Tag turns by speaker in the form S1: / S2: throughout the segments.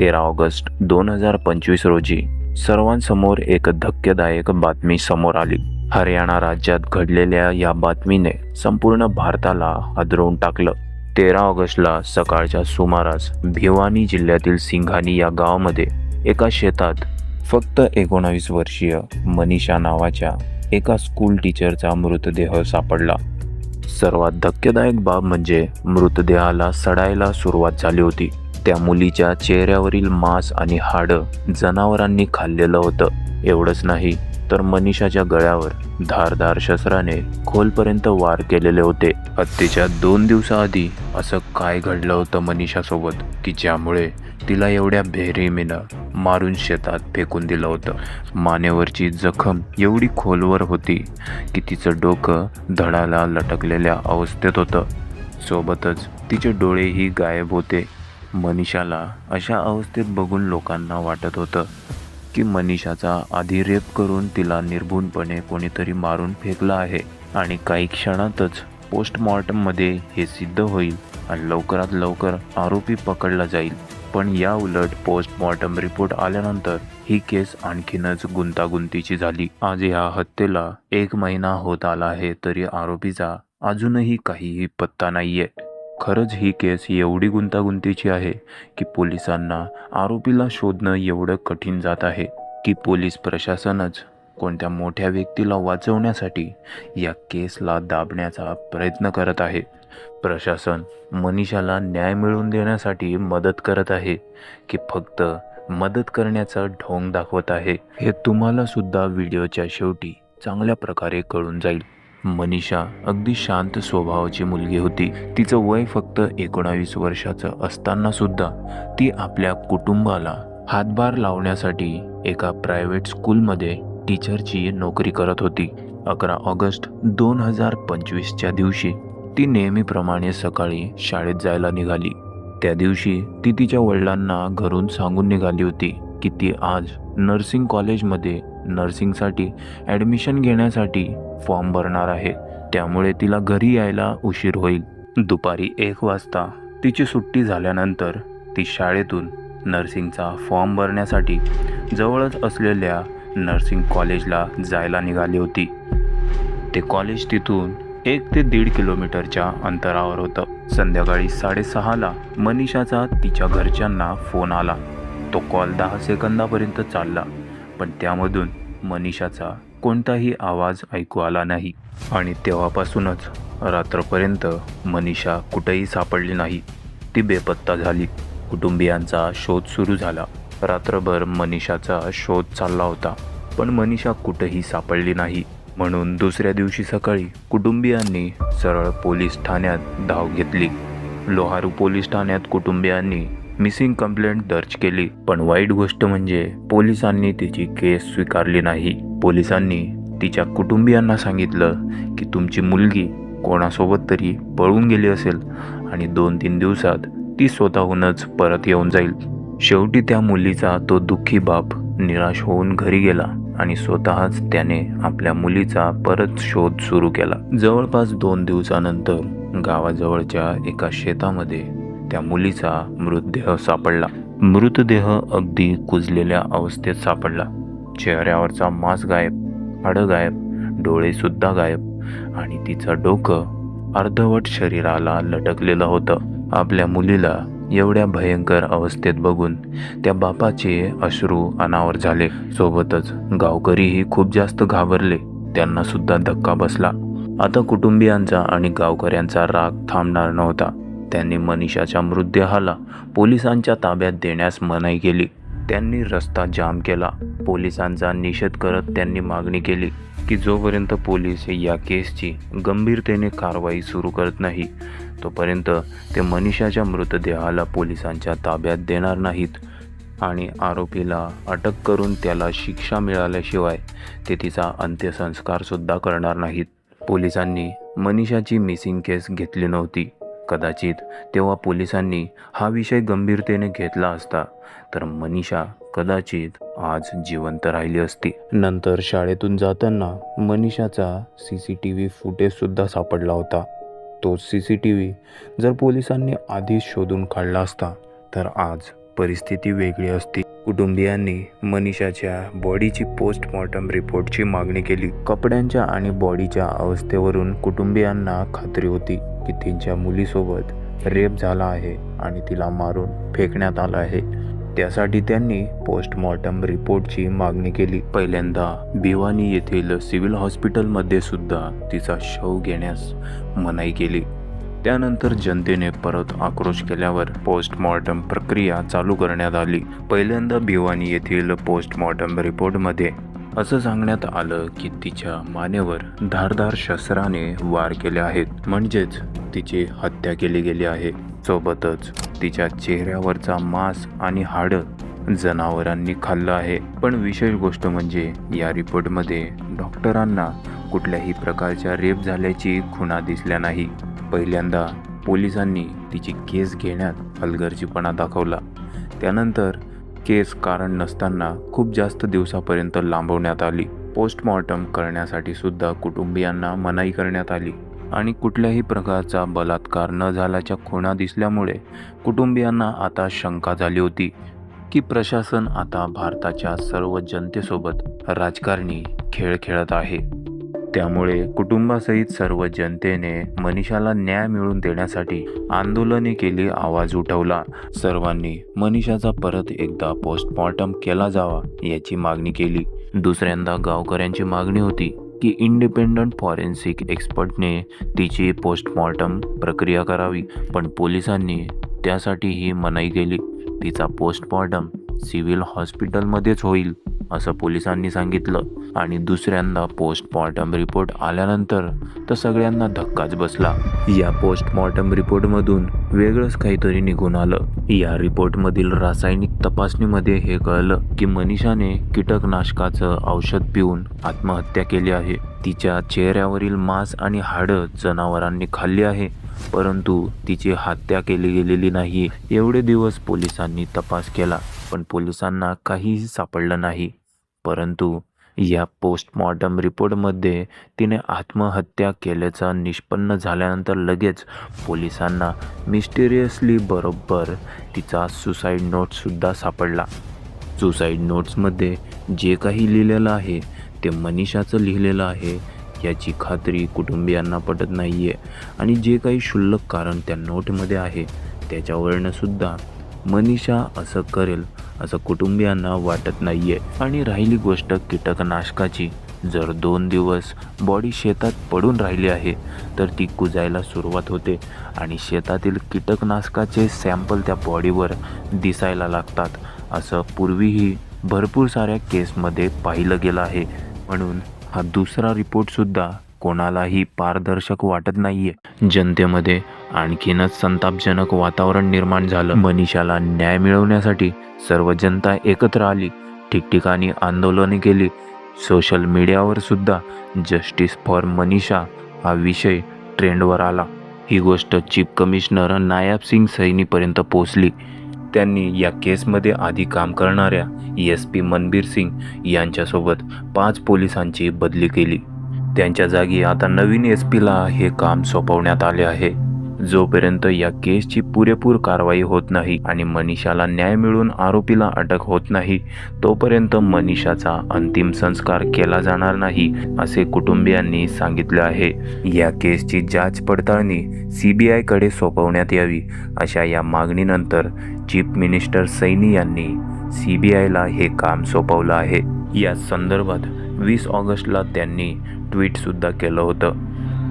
S1: तेरा ऑगस्ट दोन हजार पंचवीस रोजी सर्वांसमोर एक धक्कदायक बातमी समोर आली. हरियाणा राज्यात घडलेल्या या बातमीने संपूर्ण भारताला हादरवून टाकलं. तेरा ऑगस्टला सकाळच्या सुमारास भिवानी जिल्ह्यातील सिंघानी या गावामध्ये एका शेतात फक्त एकोणावीस वर्षीय मनीषा नावाच्या एका स्कूल टीचरचा मृतदेह सापडला. सर्वात धक्कदायक बाब म्हणजे मृतदेहाला सडायला सुरुवात झाली होती. त्या मुलीच्या चेहऱ्यावरील मांस आणि हाडं जनावरांनी खाल्लेलं होतं. एवढंच नाही तर मनीषाच्या गळ्यावर धारदार शस्त्राने खोलपर्यंत वार केलेले होते. हत्येच्या दोन दिवसाआधी असं काय घडलं होतं मनीषासोबत की ज्यामुळे तिला एवढ्या बेरेमीनं मारून शेतात फेकून दिलं होतं? मानेवरची जखम एवढी खोलवर होती की तिचं डोकं धडाला लटकलेल्या अवस्थेत होतं. सोबतच तिचे डोळेही गायब होते. मनीषाला अशा अवस्थेत बघून लोकांना वाटत होतं की मनीषाचा आधी रेप करून तिला निर्भूनपणे कोणीतरी मारून फेकला आहे आणि काही क्षणातच पोस्टमॉर्टममध्ये हे सिद्ध होईल आणि लवकरात लवकर आरोपी पकडला जाईल. पण या उलट पोस्टमॉर्टम रिपोर्ट आल्यानंतर ही केस आणखीनच गुंतागुंतीची झाली. आज या हत्येला एक महिना होत आला आहे तरी आरोपीचा अजूनही काहीही पत्ता नाहीये. खरंच ही केस एवढी गुंतागुंतीची आहे की पोलिसांना आरोपीला शोधणं एवढं कठीण जात आहे. की पोलीस प्रशासनच कोणत्या मोठ्या व्यक्तीला वाचवण्यासाठी या केसला दाबण्याचा प्रयत्न करत आहे. प्रशासन मनीषाला न्याय मिळवून देण्यासाठी मदत करत आहे की फक्त मदत करण्याचा ढोंग दाखवत आहे. हे तुम्हाला सुद्धा व्हिडिओच्या शेवटी चांगल्या प्रकारे कळून जाईल. मनीषा अगदी शांत स्वभावाची मुलगी होती. तिचं वय फक्त एकोणावीस वर्षाचं असताना सुद्धा ती आपल्या कुटुंबाला हातभार लावण्यासाठी एका प्रायव्हेट स्कूलमध्ये टीचरची नोकरी करत होती. अकरा ऑगस्ट दोन हजार पंचवीसच्या दिवशी ती नेहमीप्रमाणे सकाळी शाळेत जायला निघाली. त्या दिवशी ती तिच्या वडिलांना घरून सांगून निघाली होती की ती आज नर्सिंग कॉलेजमध्ये नर्सिंगसाठी ॲडमिशन घेण्यासाठी फॉर्म भरणार आहे. त्यामुळे तिला घरी यायला उशीर होईल. दुपारी एक वाजता तिची सुट्टी झाल्यानंतर ती शाळेतून नर्सिंगचा फॉर्म भरण्यासाठी जवळच असलेल्या नर्सिंग कॉलेजला जायला निघाली होती. ते कॉलेज तिथून एक ते दीड किलोमीटरच्या अंतरावर होतं. संध्याकाळी साडेसहाला मनीषाचा तिच्या घरच्यांना फोन आला. तो कॉल दहा सेकंदापर्यंत चालला पण त्यामधून मनीषाचा कोणताही आवाज ऐकू आला नाही. आणि तेव्हापासूनच रात्रपर्यंत मनीषा कुठेही सापडली नाही. ती बेपत्ता झाली. कुटुंबियांचा शोध सुरू झाला. रात्रभर मनीषाचा शोध चालला होता. पण मनीषा कुठेही सापडली नाही. म्हणून दुसऱ्या दिवशी सकाळी कुटुंबियांनी सरळ पोलीस ठाण्यात धाव घेतली. लोहारू पोलीस ठाण्यात कुटुंबियांनी मिसिंग कंप्लेंट दर्ज केली. पण वाईट गोष्ट म्हणजे पोलिसांनी तिची केस स्वीकारली नाही. पोलिसांनी तिच्या कुटुंबियांना सांगितलं की तुमची मुलगी कोणासोबत तरी पळून गेली असेल आणि दोन तीन दिवसात ती स्वतःहूनच परत येऊन जाईल. शेवटी त्या मुलीचा तो दुःखी बाप निराश होऊन घरी गेला आणि स्वतःच त्याने आपल्या मुलीचा परत शोध सुरू केला. जवळपास दोन दिवसानंतर गावाजवळच्या एका शेतामध्ये त्या मुलीचा मृतदेह सापडला. मृतदेह अगदी कुजलेल्या अवस्थेत सापडला. चेहऱ्यावरचा मांस गायब हाडं गायब डोळेसुद्धा गायब. आणि तिचं डोकं अर्धवट शरीराला लटकलेलं होतं. आपल्या मुलीला एवढ्या भयंकर अवस्थेत बघून त्या बापाचे अश्रू अनावर झाले. सोबतच गावकरीही खूप जास्त घाबरले. त्यांना सुद्धा धक्का बसला. आता कुटुंबियांचा आणि गावकऱ्यांचा राग थांबणार नव्हता. त्यांनी मनीषाच्या मृतदेहाला पोलिसांच्या ताब्यात देण्यास मनाई केली. त्यांनी रस्ता जाम केला. पोलिसांचा निषेध करत त्यांनी मागणी केली की जोपर्यंत पोलीस या केसची गंभीरतेने कारवाई सुरू करत नाही तोपर्यंत ते मनीषाच्या मृतदेहाला पोलिसांच्या ताब्यात देणार नाहीत आणि आरोपीला अटक करून त्याला शिक्षा मिळाल्याशिवाय ते तिचा अंत्यसंस्कारसुद्धा करणार नाहीत. पोलिसांनी मनीषाची मिसिंग केस घेतली नव्हती. कदाचित तेव्हा पोलिसांनी हा विषय गंभीरतेने घेतला असता तर मनीषा कदाचित आज जिवंत राहिली असती. नंतर शाळेतून जाताना मनीषाचा सी सी टी व्ही फुटेजसुद्धा सापडला होता. तोच सी सी टी व्ही जर पोलिसांनी आधीच शोधून काढला असता तर आज परिस्थिती वेगळी असती. कुटुंबियांनी मनीषाच्या बॉडीची पोस्टमॉर्टम रिपोर्टची मागणी केली. कपड्यांच्या आणि बॉडीच्या अवस्थेवरून कुटुंबियांना खात्री होती. की त्यांच्या मुलीसोबत रेप झाला आहे आणि तिला मारून फेकण्यात आलं आहे. त्यासाठी त्यांनी पोस्टमॉर्टम रिपोर्टची मागणी केली. पहिल्यांदा भिवानी येथील सिव्हिल हॉस्पिटलमध्ये सुद्धा तिचा शव घेण्यास मनाई केली. त्यानंतर जनतेने परत आक्रोश केल्यावर पोस्टमॉर्टम प्रक्रिया चालू करण्यात आली. पहिल्यांदा भिवानी येथील पोस्टमॉर्टम रिपोर्टमध्ये असं सांगण्यात आलं की तिच्या मानेवर धारदार शस्त्राने वार केले आहेत. म्हणजेच तिची हत्या केली गेली आहे. सोबतच तिच्या चेहऱ्यावरचा मांस आणि हाडं जनावरांनी खाल्लं आहे. पण विशेष गोष्ट म्हणजे या रिपोर्टमध्ये डॉक्टरांना कुठल्याही प्रकारच्या रेप झाल्याची खुणा दिसल्या नाही. पहिल्यांदा पोलिसांनी तिची केस घेण्यात हलगर्जीपणा दाखवला. त्यानंतर केस कारण नसताना खूप जास्त दिवसापर्यंत लांबवण्यात आली. पोस्टमॉर्टम करण्यासाठी सुद्धा कुटुंबियांना मनाई करण्यात आली. आणि कुठल्याही प्रकारचा बलात्कार न झाल्याच्या खुणा दिसल्यामुळे कुटुंबियांना आता शंका झाली होती की प्रशासन आता भारताच्या सर्व जनतेसोबत राजकारणी खेळ खेळत आहे. त्यामुळे कुटुंबासहित सर्व जनतेने मनीषाला न्याय मिळवून देण्यासाठी आंदोलने केली आवाज उठवला. सर्वांनी मनीषाचा परत एकदा पोस्टमॉर्टम केला जावा याची मागणी केली. दुसऱ्यांदा गावकऱ्यांची मागणी होती की इंडिपेंडंट फॉरेन्सिक एक्सपर्टने तिची पोस्टमॉर्टम प्रक्रिया करावी पण पोलिसांनी त्यासाठी ही मनाई केली. तिचा पोस्टमॉर्टम सिव्हिल हॉस्पिटलमध्येच होईल. असं पोलिसांनी सांगितलं. आणि दुसऱ्यांदा पोस्टमॉर्टम रिपोर्ट आल्यानंतर तर सगळ्यांना धक्काच बसला. या पोस्टमॉर्टम रिपोर्टमधून वेगळंच काहीतरी निघून आलं. या रिपोर्टमधील रासायनिक तपासणीमध्ये हे कळलं की मनीषाने कीटकनाशकाचं औषध पिऊन आत्महत्या केली आहे. तिच्या चेहऱ्यावरील मांस आणि हाडं जनावरांनी खाल्ली आहे परंतु तिची हत्या केली गेलेली नाही. एवढे दिवस पोलिसांनी तपास केला पण पोलिसांना काहीही सापडलं नाही. परंतु या पोस्टमॉर्टम रिपोर्टमध्ये तिने आत्महत्या केल्याचा निष्पन्न झाल्यानंतर लगेच पोलिसांना मिस्टिरियसली बरोबर तिचा सुसाईड नोटसुद्धा सापडला. सुसाईड नोट्समध्ये जे काही लिहिलेलं आहे ते मनीषाचं लिहिलेलं आहे याची खात्री कुटुंबियांना पटत नाही आहे आणि जे काही क्षुल्लक कारण त्या नोटमध्ये आहे त्याच्यावरनंसुद्धा मनीषा असं करेल असं कुटुंबियांना वाटत नाही आहे आणि राहिली गोष्ट कीटकनाशकाची. जर दोन दिवस बॉडी शेतात पडून राहिली आहे तर ती कुजायला सुरुवात होते आणि शेतातील कीटकनाशकाचे सॅम्पल त्या बॉडीवर दिसायला लागतात. असं पूर्वीही भरपूर साऱ्या केसमध्ये पाहिलं गेलं आहे. म्हणून हा दुसरा रिपोर्टसुद्धा कोणालाही पारदर्शक वाटत नाहीये. जनतेमध्ये आणखीनच संतापजनक वातावरण निर्माण झालं. मनीषाला न्याय मिळवण्यासाठी सर्व जनता एकत्र आली. ठिकठिकाणी आंदोलने केली. सोशल मीडियावर सुद्धा जस्टिस फॉर मनीषा हा विषय ट्रेंडवर आला. ही गोष्ट चीफ कमिशनर नायब सिंग सैनीपर्यंत पोहोचली. त्यांनी या केसमध्ये आधी काम करणाऱ्या एस पी मनबीर सिंग यांच्यासोबत पाच पोलिसांची बदली केली. त्यांच्या जागी आता नवीन एस पीला हे काम सोपवण्यात आले आहे. जोपर्यंत या केसची पुरेपूर कारवाई होत नाही आणि मनीषाला न्याय मिळून आरोपीला अटक होत नाही तोपर्यंत मनीषाचा अंतिम संस्कार केला जाणार नाही असे कुटुंबियांनी सांगितले आहे. या केसची जाच पडताळणी सी बी आयकडे सोपवण्यात यावी अशा या मागणीनंतर चीफ मिनिस्टर सैनी यांनी सी बी आयला हे काम सोपवलं आहे. या संदर्भात वीस ऑगस्टला त्यांनी ट्विटसुद्धा केलं होतं.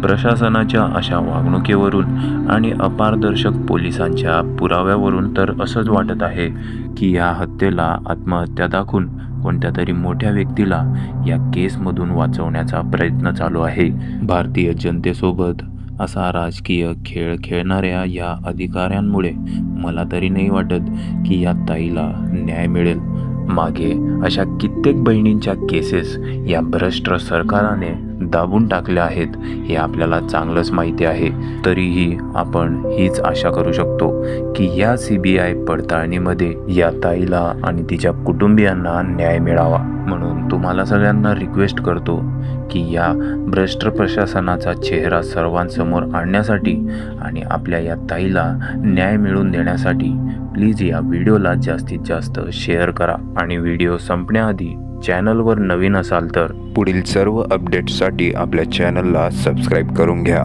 S1: प्रशासनाच्या अशा वागणुकीवरून आणि अपारदर्शक पोलिसांच्या पुराव्यावरून तर असंच वाटत आहे की या हत्येला आत्महत्या दाखवून कोणत्या तरी मोठ्या व्यक्तीला या केसमधून वाचवण्याचा प्रयत्न चालू आहे. भारतीय जनतेसोबत असा राजकीय खेळ खेळणाऱ्या या अधिकाऱ्यांमुळे मला तरी नाही वाटत की या ताईला न्याय मिळेल. मागे अशा कित्येक बहिणींच्या केसेस या भ्रष्ट सरकाराने दाबून टाकल्या आहेत हे आपल्याला चांगलंच माहिती आहे. तरीही आपण हीच आशा करू शकतो की या सी बी आय पडताळणीमध्ये या ताईला आणि तिच्या कुटुंबियांना न्याय मिळावा. म्हणून तुम्हाला सगळ्यांना रिक्वेस्ट करतो की या भ्रष्ट प्रशासनाचा चेहरा सर्वांसमोर आणण्यासाठी आणि आपल्या या ताईला न्याय मिळवून देण्यासाठी प्लीज या व्हिडिओला जास्तीत जास्त शेअर करा. आणि व्हिडिओ संपण्याआधी चॅनलवर नवीन असाल तर
S2: पुढील सर्व अपडेट्ससाठी आपल्या चॅनलला सबस्क्राईब करून घ्या.